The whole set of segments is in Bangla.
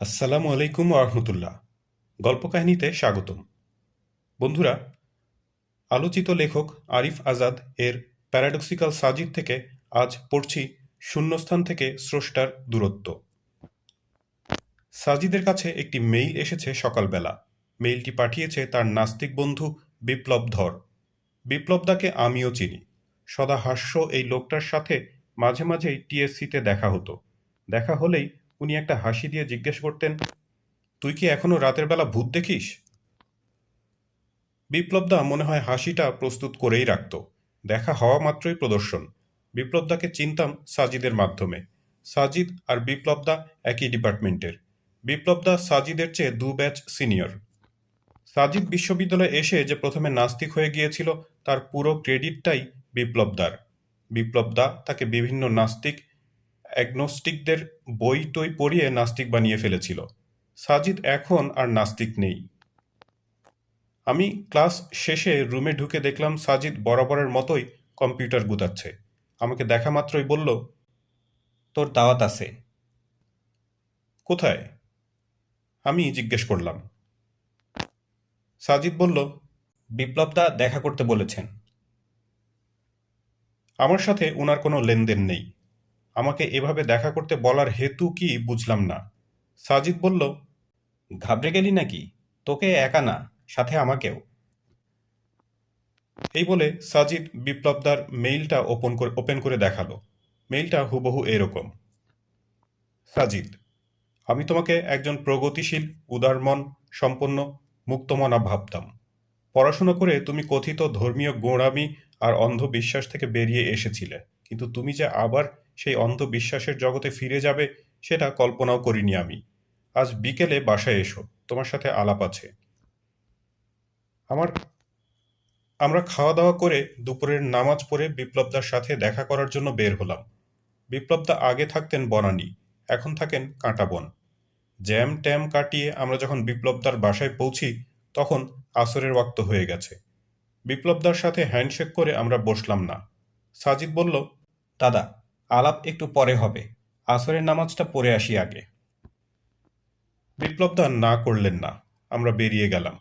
আসসালামু আলাইকুম রহমতুল্লাহ। গল্পকাহিনীতে স্বাগতম। বন্ধুরা, আলোচিত লেখক আরিফ আজাদ এর প্যারাডক্সিক্যাল সাজিদ থেকে আজ পড়ছি শূন্যস্থান থেকে স্রষ্টার দূরত্ব। সাজিদের কাছে একটি মেইল এসেছে সকালবেলা। মেইলটি পাঠিয়েছে তার নাস্তিক বন্ধু বিপ্লব ধর। বিপ্লবদাকে আমিও চিনি। সদা হাস্য এই লোকটার সাথে মাঝে মাঝেই টিএসসিতে দেখা হতো। দেখা হলেই উনি একটা হাসি দিয়ে জিজ্ঞেস করতেন, তুই কি এখনও রাতের বেলা ভূত দেখিস? বিপ্লবদা মনে হয় হাসিটা প্রস্তুত করেই রাখত। দেখা হওয়া মাত্রই প্রদর্শন। বিপ্লবদাকে চিনতাম সাজিদের মাধ্যমে। সাজিদ আর বিপ্লবদা একই ডিপার্টমেন্টের। বিপ্লবদা সাজিদের চেয়ে দু ব্যাচ সিনিয়র। সাজিদ বিশ্ববিদ্যালয়ে এসে যে প্রথমে নাস্তিক হয়ে গিয়েছিল, তার পুরো ক্রেডিটটাই বিপ্লবদার। বিপ্লবদা তাকে বিভিন্ন নাস্তিক অ্যাগনোস্টিকদের বই টই পড়িয়ে নাস্তিক বানিয়ে ফেলেছিল। সাজিদ এখন আর নাস্তিক নেই। আমি ক্লাস শেষে রুমে ঢুকে দেখলাম সাজিদ বরাবরের মতোই কম্পিউটার গুতাচ্ছে। আমাকে দেখা মাত্রই বলল, তোর দাওয়াত আছে। কোথায়? আমি জিজ্ঞেস করলাম। সাজিদ বলল, বিপ্লবদা দেখা করতে বলেছেন। আমার সাথে ওনার কোনো লেনদেন নেই। আমাকে এভাবে দেখা করতে বলার হেতু কি বুঝলাম না। সাজিদ বলল, ঘাবড়ে গেলি নাকি? তোকে একা না, সাথে আমাকেও। এই বলে সাজিদ বিপ্লবদার মেইলটা ওপেন করে ওপেন করে দেখাল। মেইলটা হুবহু এরকম, সাজিদ, আমি তোমাকে একজন প্রগতিশীল, উদারমন, সম্পন্ন, মুক্তমনা ভাবতাম। পড়াশোনা করে তুমি কথিত ধর্মীয় গোঁড়ামি আর অন্ধবিশ্বাস থেকে বেরিয়ে এসেছিলে। কিন্তু তুমি যে আবার সেই অন্ধবিশ্বাসের জগতে ফিরে যাবে, সেটা কল্পনাও করিনি আমি। আজ বিকেলে বাসায় এসো, তোমার সাথে আলাপ আছে। আমার, আমরা খাওয়া দাওয়া করে দুপুরের নামাজ পড়ে বিপ্লবদার সাথে দেখা করার জন্য বের হলাম। বিপ্লবদা আগে থাকতেন বনানী, এখন থাকেন কাঁটাবন জ্যাম ট্যাম কাটিয়ে আমরা যখন বিপ্লবদার বাসায় পৌঁছি, তখন আসরের ওয়াক্ত হয়ে গেছে। বিপ্লবদার সাথে হ্যান্ডশেক করে আমরা বসলাম না। সাজিদ বলল, দাদা আলাপ একটু পরে হবে। আসরের নামাজটা পড়ে আসি আগে। বিপ্লবদা না করলেন না, আমরা বেরিয়ে গেলাম।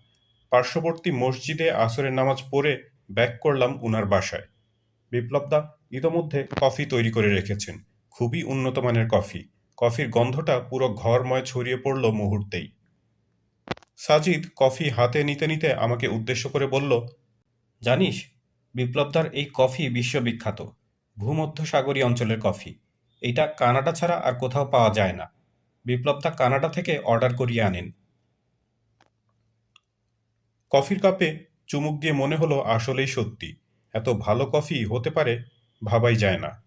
পার্শ্ববর্তী মসজিদে আসরের নামাজ পড়ে ব্যাক করলাম উনার বাসায়। বিপ্লবদা ইতোমধ্যে কফি তৈরি করে রেখেছেন। খুবই উন্নত মানের কফি। কফির গন্ধটা পুরো ঘরময় ছড়িয়ে পড়ল মুহূর্তেই। সাজিদ কফি হাতে নিতে নিতে আমাকে উদ্দেশ্য করে বলল, জানিস বিপ্লবদার এই কফি বিশ্ববিখ্যাত। ভূমধ্যসাগরীয় অঞ্চলের কফি। এইটা কানাডা ছাড়া আর কোথাও পাওয়া যায় না। বিপ্লবদা কানাডা থেকে অর্ডার করিয়ে আনেন। কফির কাপে চুমুক দিয়ে মনে হলো আসলেই সত্যি। এত ভালো কফি হতে পারে, ভাবাই যায় না।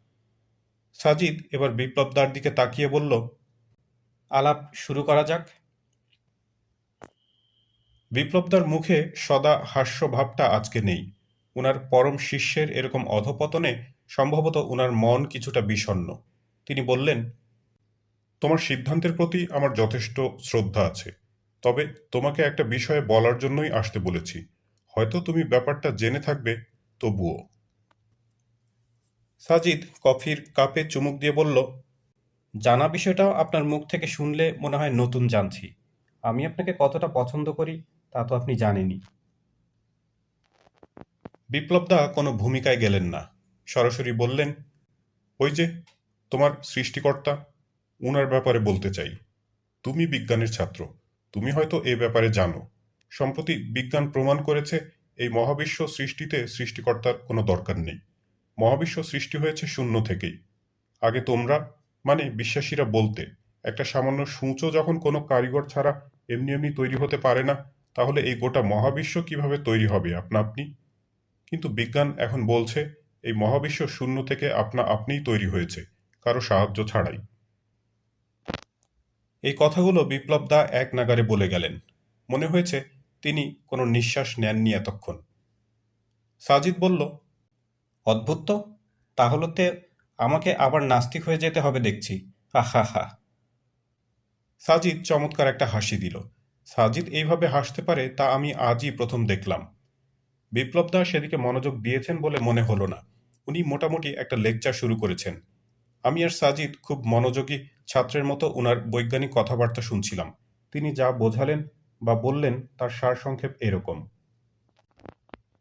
সাজিদ এবার বিপ্লবদার দিকে তাকিয়ে বলল, আলাপ শুরু করা যাক। বিপ্লবদার মুখে সদা হাস্য ভাবটা আজকে নেই। উনার পরম শিষ্যের এরকম অধপতনে সম্ভবত ওনার মন কিছুটা বিষণ্ণ। তিনি বললেন, তোমার সিদ্ধান্তের প্রতি আমার যথেষ্ট শ্রদ্ধা আছে। তবে তোমাকে একটা বিষয়ে বলার জন্যই আসতে বলেছি। হয়তো তুমি ব্যাপারটা জেনে থাকবে, তবুও। সাজিদ কফির কাপে চুমুক দিয়ে বলল, জানা বিষয়টাও আপনার মুখ থেকে শুনলে মনে হয় নতুন জানছি। আমি আপনাকে কতটা পছন্দ করি, তা তো আপনি জানেনই। বিপ্লবদা কোনো ভূমিকায় গেলেন না। সরাসরি বললেন, ওই যে, তোমার সৃষ্টিকর্তা, উনার ব্যাপারে বলতে চাই। তুমি বিজ্ঞানের ছাত্র, তুমি হয়তো এ ব্যাপারে জানো। সম্প্রতি বিজ্ঞান প্রমাণ করেছে, এই মহাবিশ্ব সৃষ্টিতে সৃষ্টিকর্তার কোনো দরকার নেই। মহাবিশ্ব সৃষ্টি হয়েছে শূন্য থেকেই। আগে তোমরা মানে বিশ্বাসীরা বলতে, একটা সামান্য সূঁচো যখন কোনো কারিগর ছাড়া এমনি এমনি তৈরি হতে পারে না, তাহলে এই গোটা মহাবিশ্ব কীভাবে তৈরি হবে আপনা আপনি? কিন্তু বিজ্ঞান এখন বলছে এই মহাবিশ্ব শূন্য থেকে আপনা, আপনিই তৈরি হয়েছে, কারও সাহায্য ছাড়াই। এই কথাগুলো বিপ্লব দা এক নাগারে বলে গেলেন। মনে হয়েছে তিনি কোনো নিঃশ্বাস নেননি এতক্ষণ। সাজিদ বলল, অদ্ভুত তো তাহলে তো আমাকে আবার নাস্তিক হয়ে যেতে হবে দেখছি। হা হা সাজিদ চমৎকার একটা হাসি দিল। সাজিদ এইভাবে হাসতে পারে তা আমি আজই প্রথম দেখলাম। বিপ্লব দা সেদিকে মনোযোগ দিয়েছেন বলে মনে হলো না। উনি মোটামুটি একটা লেকচার শুরু করেছেন। আমি আর সাজিদ খুব মনোযোগী ছাত্রের মতো ওনার বৈজ্ঞানিক কথাবার্তা শুনছিলাম। তিনি যা বোঝালেন বা বললেন তার সারসংক্ষেপ এরকম।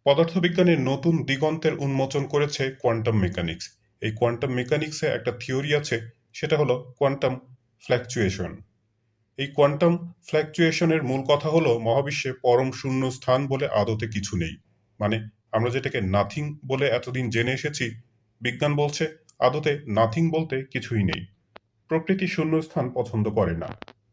পদার্থবিজ্ঞানের নতুন দিগন্তের উন্মোচন করেছে কোয়ান্টাম মেকানিক্স। এই কোয়ান্টাম মেকানিক্সে একটা থিওরি আছে, সেটা হলো কোয়ান্টাম ফ্ল্যাকচুয়েশন। এই কোয়ান্টাম ফ্ল্যাকচুয়েশনের মূল কথা হলো মহাবিশ্বে পরম শূন্য স্থান বলে আদতে কিছু নেই। মানে আমরা যেটাকে নাথিং বলে এতদিন জেনে এসেছি, বিজ্ঞান বলছে আদতে নাথিং বলতে কিছুই নেই। প্রকৃতি শূন্যস্থান পছন্দ করে না।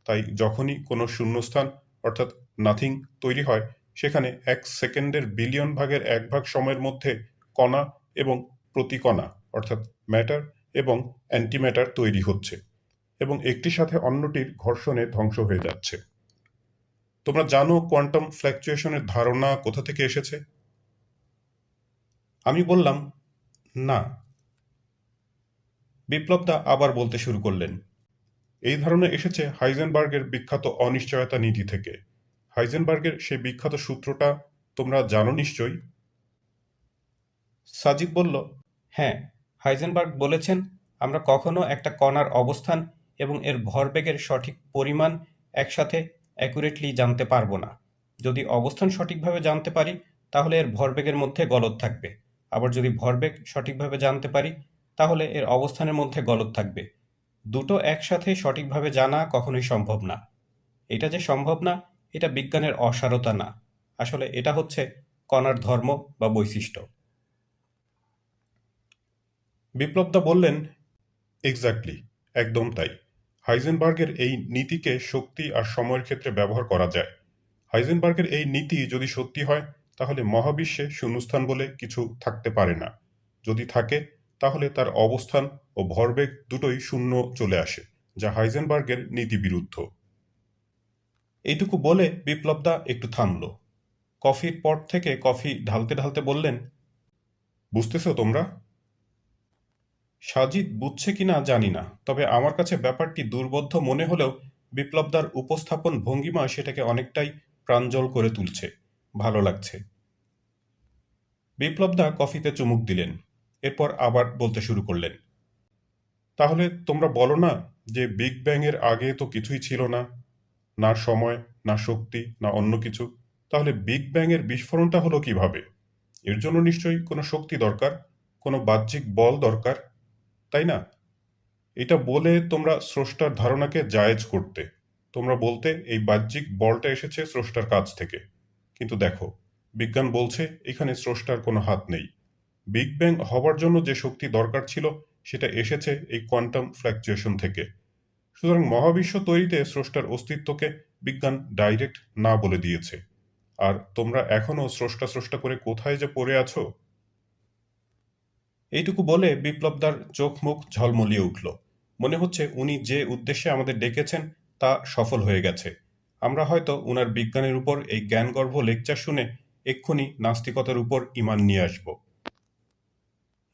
তাই যখনই কোনো শূন্যস্থান, অর্থাৎ নাথিং তৈরি হয়, সেখানে এক সেকেন্ডের বিলিয়ন ভাগের এক ভাগ সময়ের মধ্যে কণা এবং প্রতিকণা, অর্থাৎ ম্যাটার এবং অ্যান্টিম্যাটার তৈরি হচ্ছে এবং একটির সাথে অন্যটির ঘর্ষণে ধ্বংস হয়ে যাচ্ছে। তোমরা জানো কোয়ান্টাম ফ্ল্যাকচুয়েশনের ধারণা কোথা থেকে এসেছে? আমি বললাম, না। বিপ্লবদা আবার বলতে শুরু করলেন, এই ধারণা এসেছে হাইজেনবার্গের বিখ্যাত অনিশ্চয়তা নীতি থেকে। হাইজেনবার্গের সেই বিখ্যাত সূত্রটা তোমরা জানো নিশ্চয়ই? সাজিদ বলল হ্যাঁ হাইজেনবার্গ বলেছেন, আমরা কখনো একটা কণার অবস্থান এবং এর ভরবেগের সঠিক পরিমাণ একসাথে অ্যাকুরেটলি জানতে পারব না। যদি অবস্থান সঠিকভাবে জানতে পারি, তাহলে এর ভরবেগের মধ্যে গলদ থাকবে। আবার যদি ভরবেগ সঠিকভাবে জানতে পারি, তাহলে এর অবস্থানের মধ্যে গলদ থাকবে। দুটো একসাথে সঠিকভাবে জানা কখনোই সম্ভব না। এটা যে সম্ভব না, এটা বিজ্ঞানের অসারতা না। আসলে এটা হচ্ছে কণার ধর্ম বা বৈশিষ্ট্য। বিপ্লবদা বললেন এক্স্যাক্টলি একদম তাই। হাইজেনবার্গের এই নীতিকে শক্তি আর সময়ের ক্ষেত্রে ব্যবহার করা যায়। হাইজেনবার্গের এই নীতি যদি সত্যি হয় তাহলে মহাবিশ্বে শূন্যস্থান বলে কিছু থাকতে পারে না। যদি থাকে, তাহলে তার অবস্থান ও ভরবেগ দুটোই শূন্য চলে আসে, যা হাইজেনবার্গের নীতি বিরুদ্ধ এইটুকু বলে বিপ্লবদা একটু থামল। কফির পট থেকে কফি ঢালতে ঢালতে বললেন, বুঝতেছো তোমরা? সাজিদ বুঝছে কিনা জানি না, তবে আমার কাছে ব্যাপারটি দুর্বোধ্য মনে হলেও বিপ্লবদার উপস্থাপন ভঙ্গিমা সেটাকে অনেকটাই প্রাঞ্জল করে তুলছে। ভালো লাগছে। বিপ্লবদা কফিতে চুমুক দিলেন, এরপর আবার বলতে শুরু করলেন, তাহলে তোমরা বলো না যে বিগ ব্যাং এর আগে তো কিছুই ছিল না? না সময়, না শক্তি, না অন্য কিছু। তাহলে বিগ ব্যাং এর বিস্ফোরণটা হলো কীভাবে? এর জন্য নিশ্চয়ই কোনো শক্তি দরকার, কোনো বাহ্যিক বল দরকার, তাই না? এটা বলে তোমরা স্রষ্টার ধারণাকে জায়েজ করতে। তোমরা বলতে এই বাহ্যিক বলটা এসেছে স্রষ্টার কাছ থেকে। কিন্তু দেখো, বিজ্ঞান বলছে এখানে স্রষ্টার কোনো হাত নেই। বিগ ব্যাং হবার জন্য যে শক্তি দরকার ছিল, সেটা এসেছে এই কোয়ান্টাম ফ্ল্যাকচুয়েশন থেকে। সুতরাং মহাবিশ্ব তৈরিতে স্রষ্টার অস্তিত্বকে বিজ্ঞান ডাইরেক্ট না বলে দিয়েছে। আর তোমরা এখনও স্রষ্টা স্রষ্টা করে কোথায় যে পড়ে আছো? এইটুকু বলে বিপ্লবদার চোখ মুখ ঝলমলিয়ে উঠল। মনে হচ্ছে উনি যে উদ্দেশ্যে আমাদের ডেকেছেন, তা সফল হয়ে গেছে। আমরা হয়তো উনার বিজ্ঞানের উপর এই জ্ঞানগর্ভ লেকচার শুনে এক্ষুনি নাস্তিকতার উপর ইমান নিয়ে আসব।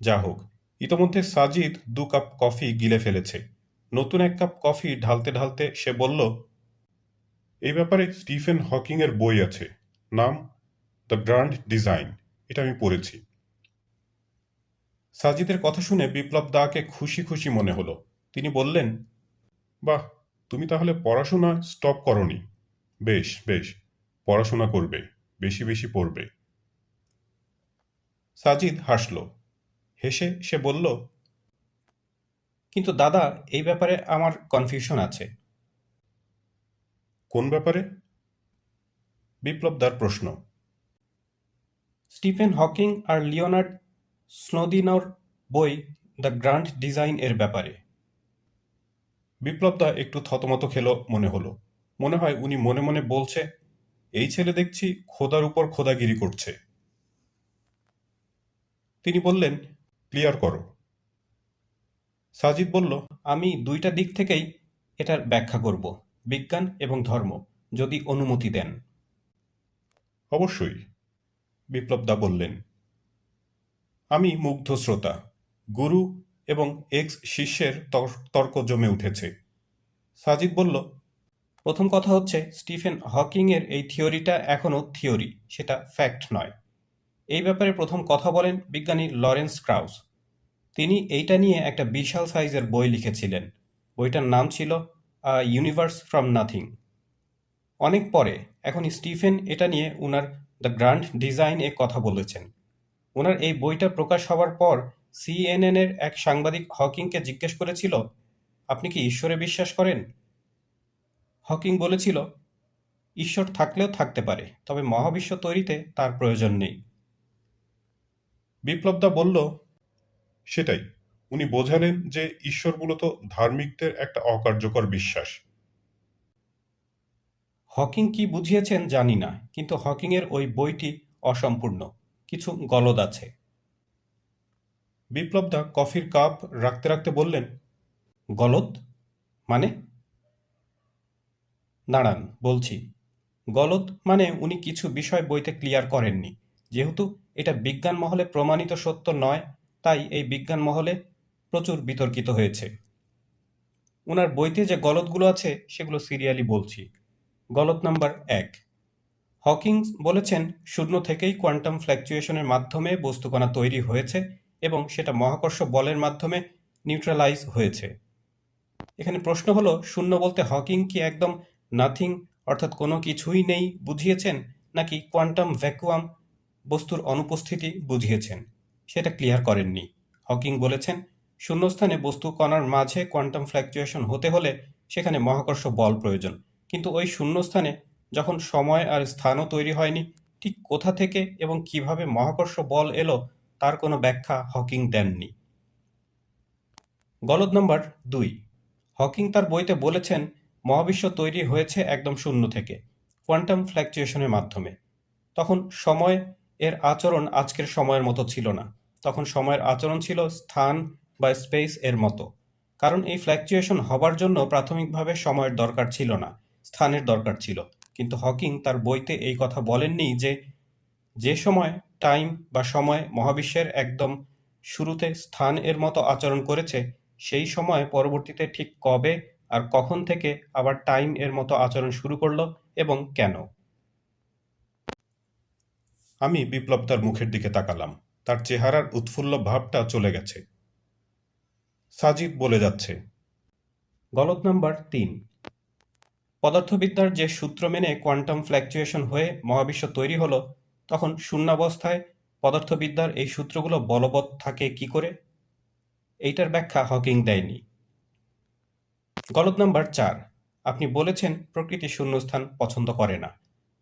যা হোক, ইতোমধ্যে সাজিদ দু কাপ কফি গিলে ফেলেছে। নতুন এক কাপ কফি ঢালতে ঢালতে সে বলল, এই ব্যাপারে স্টিফেন হকিং এর বই আছে। নাম, দ্য গ্র্যান্ড ডিজাইন। এটা আমি পড়েছি। সাজিদের কথা শুনে বিপ্লব দাকে খুশি খুশি মনে হলো। তিনি বললেন, বাহ, তুমি তাহলে পড়াশোনা স্টপ করনি। বেশ বেশ। পড়াশোনা করবে, বেশি বেশি পড়বে। সাজিদ হাসল। হেসে সে বলল, কিন্তু দাদা, এই ব্যাপারে আমার কনফিউশন আছে। কোন ব্যাপারে? বিপ্লবদার প্রশ্ন। স্টিফেন হকিং আর লিওনার্ড স্নোদিনর বই দ্য গ্র্যান্ড ডিজাইন এর ব্যাপারে। বিপ্লবদা একটু থতমত খেল মনে হলো। মনে হয় উনি মনে মনে বলছে, এই ছেলে দেখছি খোদার উপর খোদাগিরি করছে। তিনি বললেন, ক্লিয়ার করো। সাজিদ বলল, আমি দুইটা দিক থেকেই এটার ব্যাখ্যা করব, বিজ্ঞান এবং ধর্ম, যদি অনুমতি দেন। অবশ্যই বিপ্লবদা বললেন। আমি মুগ্ধ শ্রোতা, গুরু এবং এক্স শিষ্যের তর- তর্ক জমে উঠেছে। সাজিদ বলল প্রথম কথা হচ্ছে, স্টিফেন হকিংয়ের এই থিওরিটা এখনও থিওরি, সেটা ফ্যাক্ট নয়। এই ব্যাপারে প্রথম কথা বলেন বিজ্ঞানী লরেন্স ক্রাউস। তিনি এইটা নিয়ে একটা বিশাল সাইজের বই লিখেছিলেন। বইটার নাম ছিল ইউনিভার্স ফ্রম নাথিং অনেক পরে এখন স্টিফেন এটা নিয়ে উনার দ্য গ্র্যান্ড ডিজাইন এ কথা বলেছেন। ওনার এই বইটা প্রকাশ হওয়ার পর সিএনএন এর এক সাংবাদিক হকিংকে জিজ্ঞেস করেছিল, আপনি কি ঈশ্বরে বিশ্বাস করেন? হকিং বলেছিল ঈশ্বর থাকলেও থাকতে পারে তবে মহাবিশ্ব তৈরিতে তার প্রয়োজন নেই। বিপ্লবদা বলল সেটাই উনি বোঝালেন যে ঈশ্বর মূলত ধার্মিকদের একটা অকার্যকর বিশ্বাস। হকিং কি বুঝিয়েছেন জানি না কিন্তু হকিংয়ের ওই বইটি অসম্পূর্ণ কিছু গলদ আছে। বিপ্লবদা কফির কাপ রাখতে রাখতে বললেন গলদ? মানে? দাঁড়ান, বলছি। গলদ মানে উনি কিছু বিষয় বইতে ক্লিয়ার করেননি। যেহেতু এটা বিজ্ঞান মহলে প্রমাণিত সত্য নয়, তাই এই বিজ্ঞান মহলে প্রচুর বিতর্কিত হয়েছে। ওনার বইতে যে গলদগুলো আছে, সেগুলো সিরিয়ালি বলছি। গলদ নাম্বার এক। হকিংস বলেছেন, শূন্য থেকেই কোয়ান্টাম ফ্ল্যাকচুয়েশনের মাধ্যমে বস্তুকণা তৈরি হয়েছে এবং সেটা মহাকর্ষ বলের মাধ্যমে নিউট্রালাইজ হয়েছে। এখানে প্রশ্ন হলো, শূন্য বলতে হকিং কি একদম নাথিং অর্থাৎ কোনো কিছুই নেই বুঝিয়েছেন, নাকি কোয়ান্টাম ভ্যাকুয়াম বস্তুর অনুপস্থিতি বুঝিয়েছেন? সেটা ক্লিয়ার করেননি। হকিং বলেছেন, শূন্যস্থানে বস্তু কণার মাঝে কোয়ান্টাম ফ্ল্যাকচুয়েশন হতে হলে সেখানে মহাকর্ষ বল প্রয়োজন। কিন্তু ওই শূন্যস্থানে যখন সময় আর স্থানও তৈরি হয়নি, ঠিক কোথা থেকে এবং কীভাবে মহাকর্ষ বল এলো, তার কোনো ব্যাখ্যা হকিং দেননি। গলদ নম্বর দুই। হকিং তার বইতে বলেছেন মহাবিশ্ব তৈরি হয়েছে একদম শূন্য থেকে কোয়ান্টাম ফ্ল্যাকচুয়েশনের মাধ্যমে। তখন সময় এর আচরণ আজকের সময়ের মতো ছিল না। তখন সময়ের আচরণ ছিল স্থান বা স্পেস এর মতো। কারণ এই ফ্ল্যাকচুয়েশন হবার জন্য প্রাথমিকভাবে সময়ের দরকার ছিল না, স্থানের দরকার ছিল। কিন্তু হকিং তার বইতে এই কথা বলেননি যে যে সময় টাইম বা সময় মহাবিশ্বের একদম শুরুতে স্থান এর মতো আচরণ করেছে, সেই সময় পরবর্তীতে ঠিক কবে আর কখন থেকে আবার টাইম এর মতো আচরণ শুরু করল এবং কেন? আমি বিপ্লবদার মুখের দিকে তাকালাম। তার চেহারার উৎফুল্ল ভাবটা চলে গেছে। সাজিদ বলে যাচ্ছে, গলদ নাম্বার তিন। পদার্থবিদ্যার যে সূত্র মেনে কোয়ান্টাম ফ্ল্যাকচুয়েশন হয়ে মহাবিশ্ব তৈরি হলো, তখন শূন্যাবস্থায় পদার্থবিদ্যার এই সূত্রগুলো বলবৎ থাকে কি করে? এইটার ব্যাখ্যা হকিং দেয়নি। গলদ নাম্বার চার। আপনি বলেছেন প্রকৃতি শূন্যস্থান পছন্দ করে না।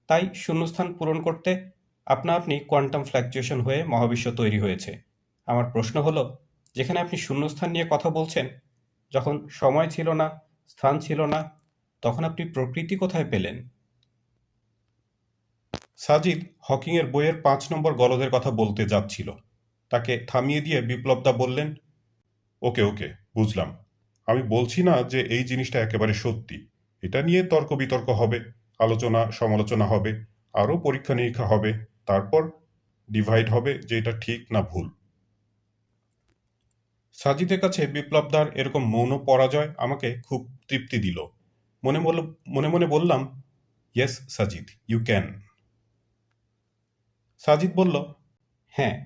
তাই শূন্যস্থান পূরণ করতে আপনা আপনি কোয়ান্টাম ফ্ল্যাকচুয়েশন হয়ে মহাবিশ্ব তৈরি হয়েছে। আমার প্রশ্ন হলো, যেখানে আপনি শূন্যস্থান নিয়ে কথা বলছেন, যখন সময় ছিল না, স্থান ছিল না, তখন আপনি প্রকৃতি কোথায় পেলেন? সাজিদ হকিংয়ের বইয়ের পাঁচ নম্বর গলদের কথা বলতে যাচ্ছিল। তাকে থামিয়ে দিয়ে বিপ্লবদা বললেন, ওকে ওকে, বুঝলাম। আমি বলছি না যে এই জিনিসটা একেবারে সত্যি। এটা নিয়ে তর্ক বিতর্ক হবে, আলোচনা, সমালোচনা হবে, আরও পরীক্ষা নিরীক্ষা হবে, তারপর ডিভাইড হবে যে এটা ঠিক না ভুল। সাজিদের কাছে বিপ্লবদার এরকম মৌন পরাজয় আমাকে খুব তৃপ্তি দিল। মনে মনে মনে বললাম yes Sajid you can Sajid বলল হ্যাঁ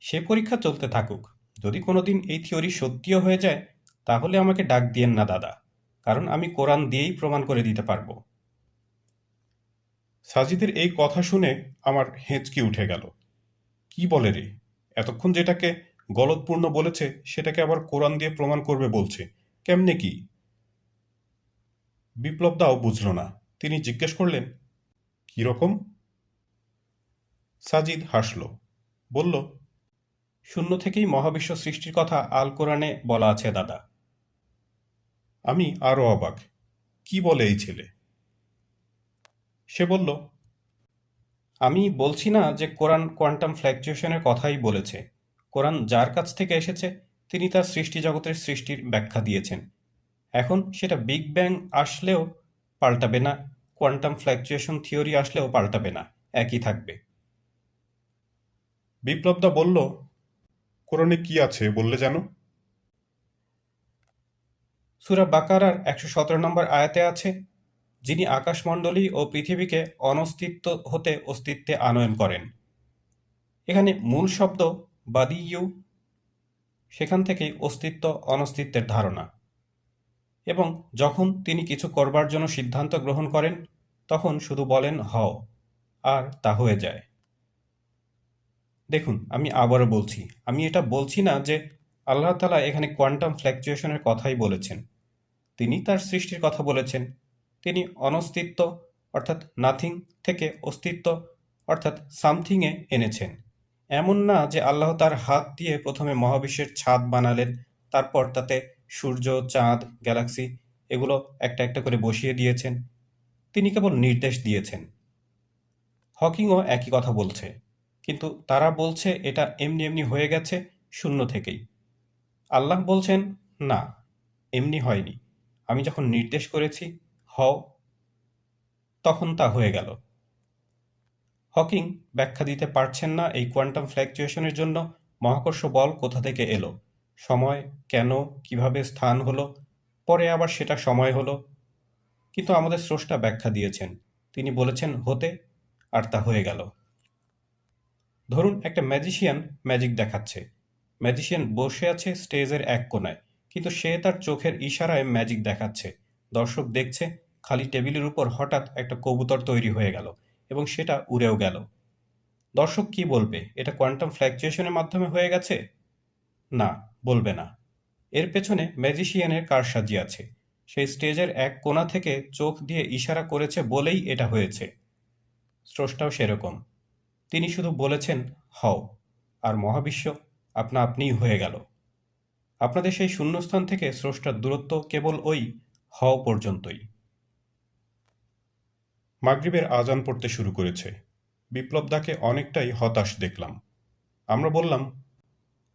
সে পরীক্ষা চলতে থাকুক। যদি কোনোদিন এই থিওরি সত্যিও হয়ে যায় তাহলে আমাকে ডাক দিয়েন না, দাদা। কারণ আমি কোরআন দিয়েই প্রমাণ করে দিতে পারব। সাজিদের এই কথা শুনে আমার হেঁচকি উঠে গেল। কি বলে রে? এতক্ষণ যেটাকে গলতপূর্ণ বলেছে, সেটাকে আবার কোরআন দিয়ে প্রমাণ করবে বলছে। কেমনে কি? বিপ্লব দাও বুঝল না। তিনি জিজ্ঞেস করলেন, কি রকম? সাজিদ হাসল, বলল, শূন্য থেকেই মহাবিশ্ব সৃষ্টির কথা আল কোরআনে বলা আছে, দাদা। আমি আরও অবাক। কি বলে এই ছেলে? সে বলল, আমি বলছি না যে কোরআন কোয়ান্টাম ফ্ল্যাকচুয়েশনের কথাই বলেছে। কোরআন যার কাছ থেকে এসেছে, তিনি তার সৃষ্টি জগতের সৃষ্টির ব্যাখ্যা দিয়েছেন। এখন সেটা বিগ ব্যাং আসলেও পাল্টাবে না, কোয়ান্টাম ফ্ল্যাকচুয়েশন থিওরি আসলেও পাল্টাবে না, একই থাকবে। বিপ্লবদা বলল, কোরআনে কি আছে বললে জানো? সুরা বাকারার একশো সতেরো নম্বর আয়াতে আছে, যিনি আকাশমণ্ডলী ও পৃথিবীকে অনস্তিত্ব হতে অস্তিত্বে আনয়ন করেন। এখানে মূল শব্দ বাদিইউ সেখান থেকেই অস্তিত্ব অনস্তিত্বের ধারণা। এবং যখন তিনি কিছু করবার জন্য সিদ্ধান্ত গ্রহণ করেন, তখন শুধু বলেন, হও, আর তা হয়ে যায়। দেখুন, আমি আবারও বলছি, আমি এটা বলছি না যে আল্লাহ তালা এখানে কোয়ান্টাম ফ্ল্যাকচুয়েশনের কথাই বলেছেন। তিনি তার সৃষ্টির কথা বলেছেন। তিনি অনস্তিত্ব, অর্থাৎ নাথিং থেকে অস্তিত্ব, অর্থাৎ সামথিংয়ে এনেছেন। এমন না যে আল্লাহ তার হাত দিয়ে প্রথমে মহাবিশ্বের ছাদ বানালেন, তারপর তাতে সূর্য, চাঁদ, গ্যালাক্সি এগুলো একটা একটা করে বসিয়ে দিয়েছেন। তিনি কেবল নির্দেশ দিয়েছেন। হকিংও একই কথা বলছে, কিন্তু তারা বলছে এটা এমনি এমনি হয়ে গেছে শূন্য থেকেই। আল্লাহ বলছেন, না, এমনি হয়নি। আমি যখন নির্দেশ করেছি, হও, তখন তা হয়ে গেল। হকিং ব্যাখ্যা দিতে পারছেন না এই কোয়ান্টাম ফ্ল্যাকচুয়েশনের জন্য। মহাকর্ষ বল কোথা থেকে এলো? সময়, কেন, কীভাবে স্থান হলো? পরে আবার সেটা সময় হলো। কিন্তু আমাদের স্রষ্টা ব্যাখ্যা দিয়েছেন। তিনি বলেছেন, হতে আর তা হয়ে গেল। ধরুন, একটা ম্যাজিশিয়ান ম্যাজিক দেখাচ্ছে। ম্যাজিশিয়ান বসে আছে স্টেজের এক কোনায় কিন্তু সে তার চোখের ইশারায় ম্যাজিক দেখাচ্ছে। দর্শক দেখছে, খালি টেবিলের উপর হঠাৎ একটা কবুতর তৈরি হয়ে গেল এবং সেটা উড়েও গেল। দর্শক কি বলবে, এটা কোয়ান্টাম ফ্ল্যাকচুয়েশনের মাধ্যমে হয়ে গেছে? না, বলবে না। এর পেছনে ম্যাজিশিয়ানের কারসাজি আছে। সেই স্টেজের এক কোণা থেকে চোখ দিয়ে ইশারা করেছে বলেই এটা হয়েছে। স্রষ্টাও সেরকম। তিনি শুধু বলেছেন, হও। আর মহাবিশ্ব, আপনা আপনিই হয়ে গেল। আপনাদের সেই শূন্যস্থান থেকে স্রষ্টার দূরত্ব কেবল ওই হও পর্যন্তই। মাগরিবের আজান পড়তে শুরু করেছে। বিপ্লব দাকে অনেকটাই হতাশ দেখলাম। আমরা বললাম,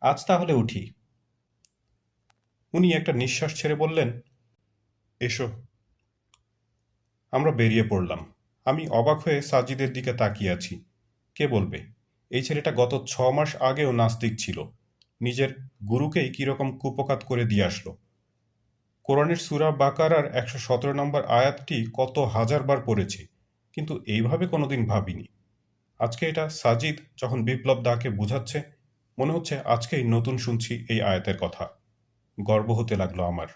আজ তাহলে উঠি। উনি একটা নিঃশ্বাস ছেড়ে বললেন, এসো। আমরা বেরিয়ে পড়লাম। আমি অবাক হয়ে সাজিদের দিকে তাকিয়ে আছি। কে বলবে? এই ছেলেটা গত ছ মাস আগেও নাস্তিক ছিল। নিজের গুরুকেই কীরকম কুপকাত করে দিয়ে আসলো। কোরআনের সুরা বাকারার একশো সতেরো নম্বর আয়াতটি কত হাজার বার পড়েছি, কিন্তু এইভাবে কোনোদিন ভাবিনি। আজকে এটা সাজিদ যখন বিপ্লব দাকে বুঝাচ্ছে, মনে হচ্ছে আজকেই নতুন শুনছি এই আয়াতের কথা। গর্ব হতে লাগল আমার।